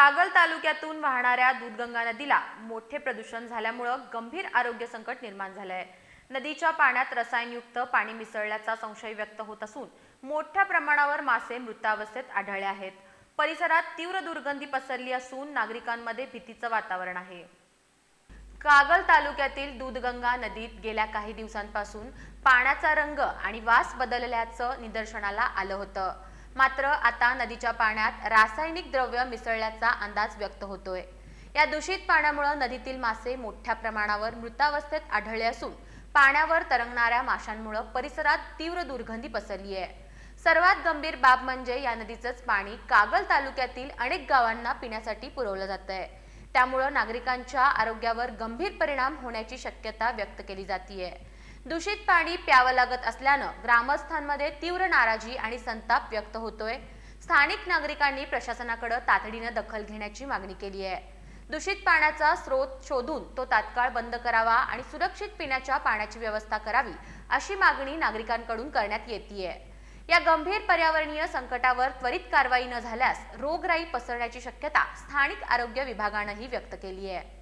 कागल तालुक्यातून वाहणाऱ्या दूधगंगा नदीला मोठे प्रदूषण झाल्यामुळं गंभीर आरोग्य संकट निर्माण झालं आहे नदीच्या पाण्यात रसायनयुक्त पाणी मिसळल्याचा संशय व्यक्त होत असून मोठ्या प्रमाणावर मासे मृतावस्थेत आढळले आहेत. परिसरात तीव्र दुर्गंधी पसरली असून नागरिकांमध्ये भीतीचं वातावरण आहे. कागल तालुक्यातील दूधगंगा नदीत गेल्या काही दिवसांपासून पाण्याचा रंग आणि वास बदलल्याचं निदर्शनाला आलं होतं. मात्र आता नदीच्या पाण्यात रासायनिक द्रव्य मिसळल्याचा अंदाज व्यक्त होतोय. या दूषित पाण्यामुळे नदीतील मासे मोठ्या प्रमाणावर मृतावस्थेत आढळले असून पाण्यावर तरंगणाऱ्या माशांमुळे परिसरात तीव्र दुर्गंधी पसरली आहे सर्वात गंभीर बाब म्हणजे या नदीचंच पाणी कागल तालुक्यातील अनेक गावांना पिण्यासाठी पुरवलं जात आहे त्यामुळं नागरिकांच्या आरोग्यावर गंभीर परिणाम होण्याची शक्यता व्यक्त केली जाते दूषित पाणी प्यावं लागत असल्यानं ग्रामस्थांमध्ये तीव्र नाराजी आणि संताप व्यक्त होतोय. स्थानिक नागरिकांनी प्रशासनाकडे तातडीनं दखल घेण्याची मागणी केली आहे. दूषित पाण्याचा स्रोत शोधून तो तात्काळ बंद करावा आणि सुरक्षित पिण्याच्या पाण्याची व्यवस्था करावी अशी मागणी नागरिकांकडून करण्यात येते या गंभीर पर्यावरणीय संकटावर त्वरित कारवाई न झाल्यास रोगराई पसरण्याची शक्यता स्थानिक आरोग्य विभागानंही व्यक्त केली आहे